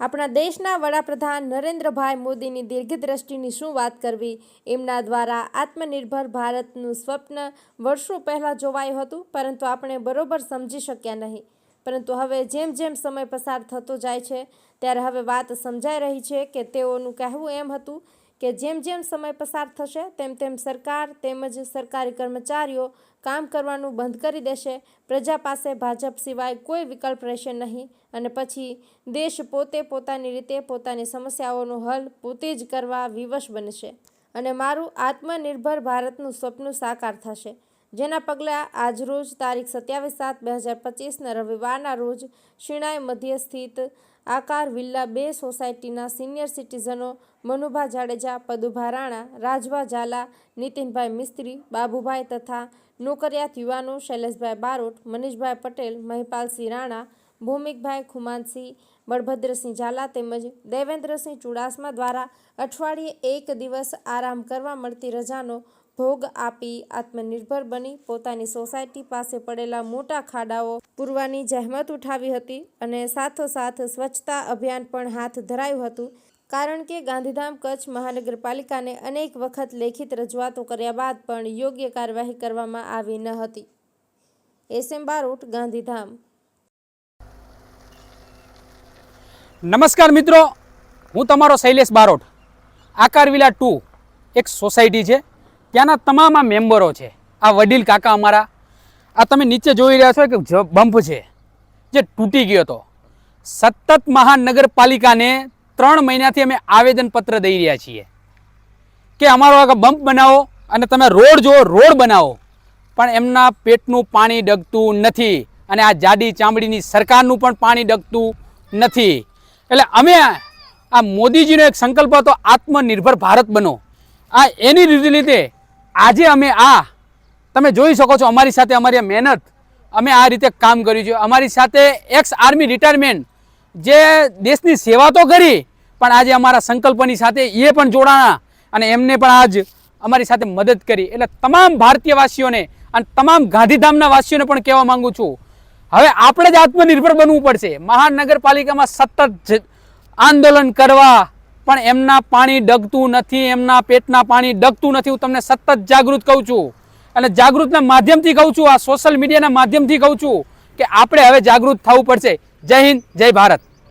આપણા દેશના વડાપ્રધાન નરેન્દ્રભાઈ મોદીની દીર્ઘદ્રષ્ટિની શું વાત કરવી એમના દ્વારા આત્મનિર્ભર ભારતનું સ્વપ્ન વર્ષો પહેલાં જોવાયું હતું, પરંતુ આપણે બરોબર સમજી શક્યા નહીં. પરંતુ હવે જેમ જેમ સમય પસાર થતો જાય છે, ત્યારે હવે વાત સમજાઈ રહી છે કે તેઓનું કહેવું એમ હતું કે જેમ જેમ સમય પસાર થશે, તેમ તેમ સરકાર તેમજ સરકારી કર્મચારીઓ કામ કરવાનું બંધ કરી દેશે. પ્રજા પાસે ભાજપ સિવાય કોઈ વિકલ્પ રહેશે નહીં અને પછી દેશ પોતે પોતાની રીતે પોતાની સમસ્યાઓનો હલ પોતે જ કરવા વિવશ બનશે અને મારું આત્મનિર્ભર ભારતનું સ્વપ્ન સાકાર થશે. જેના પગલાં આજરોજ તારીખ સત્યાવીસ સાત બે હજાર પચીસના રવિવારના રોજ શિણાઈ મધ્ય સ્થિત આકાર વિલ્લા બે સોસાયટીના સિનિયર સિટીઝનો મનુભા જાડેજા, પદુભા રાણા રાજભા ઝાલા, નીતિનભાઈ મિસ્ત્રી, બાબુભાઈ તથા નોકરિયાત યુવાનો શૈલેષભાઈ બારોટ, મનીષભાઈ પટેલ, મહિપાલસિંહ રાણા, ભૌમિકભાઈ ખુમાનસિંહ, બળભદ્રસિંહ ઝાલા તેમજ દેવેન્દ્રસિંહ ચુડાસમા દ્વારા અઠવાડિયે એક દિવસ આરામ કરવા મળતી રજાનો ભોગ આપી આત્મનિર્ભર બની પોતાની સોસાયટી પાસે પડેલા મોટા ખાડાઓ પૂરવાની જહેમત ઉઠાવી હતી અને સાથોસાથ સ્વચ્છતા અભિયાન પણ હાથ ધરાયું હતું. કારણ કે ગાંધીધામ કચ્છ મહાનગરપાલિકાને અનેક વખત લેખિત રજૂઆતો કર્યા બાદ પણ યોગ્ય કાર્યવાહી કરવામાં આવી ન હતી. એસએમ બારોટ, ગાંધીધામ. નમસ્કાર મિત્રો, હું તમારો શૈલેષ બારોટ. આકારવિલા ટુ એક સોસાયટી છે. ત્યાંના તમામ આ મેમ્બરો છે. આ વડીલ કાકા અમારા, આ તમે નીચે જોઈ રહ્યા છો કે બંપ છે, જે તૂટી ગયો હતો. સતત મહાનગરપાલિકાને ત્રણ મહિનાથી અમે આવેદનપત્ર દઈ રહ્યા છીએ કે અમારો આ બમ્પ બનાવો અને તમે રોડ જુઓ, રોડ બનાવો. પણ એમના પેટનું પાણી ડગતું નથી અને આ જાડી ચામડીની સરકારનું પણ પાણી ડગતું નથી. એટલે અમે આ મોદીજીનો એક સંકલ્પ હતો, આત્મનિર્ભર ભારત બનો. આ એની રીતે આજે અમે આ, તમે જોઈ શકો છો અમારી સાથે અમારી આ મહેનત. અમે આ રીતે કામ કર્યું છે. અમારી સાથે એક્સ આર્મી રિટાયરમેન્ટ જે દેશની સેવા તો કરી, પણ આજે અમારા સંકલ્પની સાથે એ પણ જોડાણા અને એમને પણ આજ અમારી સાથે મદદ કરી. એટલે તમામ ભારતીયવાસીઓને અને તમામ ગાંધીધામના વાસીઓને પણ કહેવા માંગુ છું, હવે આપણે જ આત્મનિર્ભર બનવું પડશે. મહાનગરપાલિકામાં સતત આંદોલન કરવા પણ એમના પાણી ડગતું નથી, એમના પેટના પાણી ડગતું નથી, હું તમને સતત જાગૃત કહું છું. અને જાગૃતના માધ્યમથી કહું છું, આ સોશિયલ મીડિયાના માધ્યમથી કહું છું કે આપણે હવે જાગૃત થવું પડશે. જય હિન્દ, જય ભારત.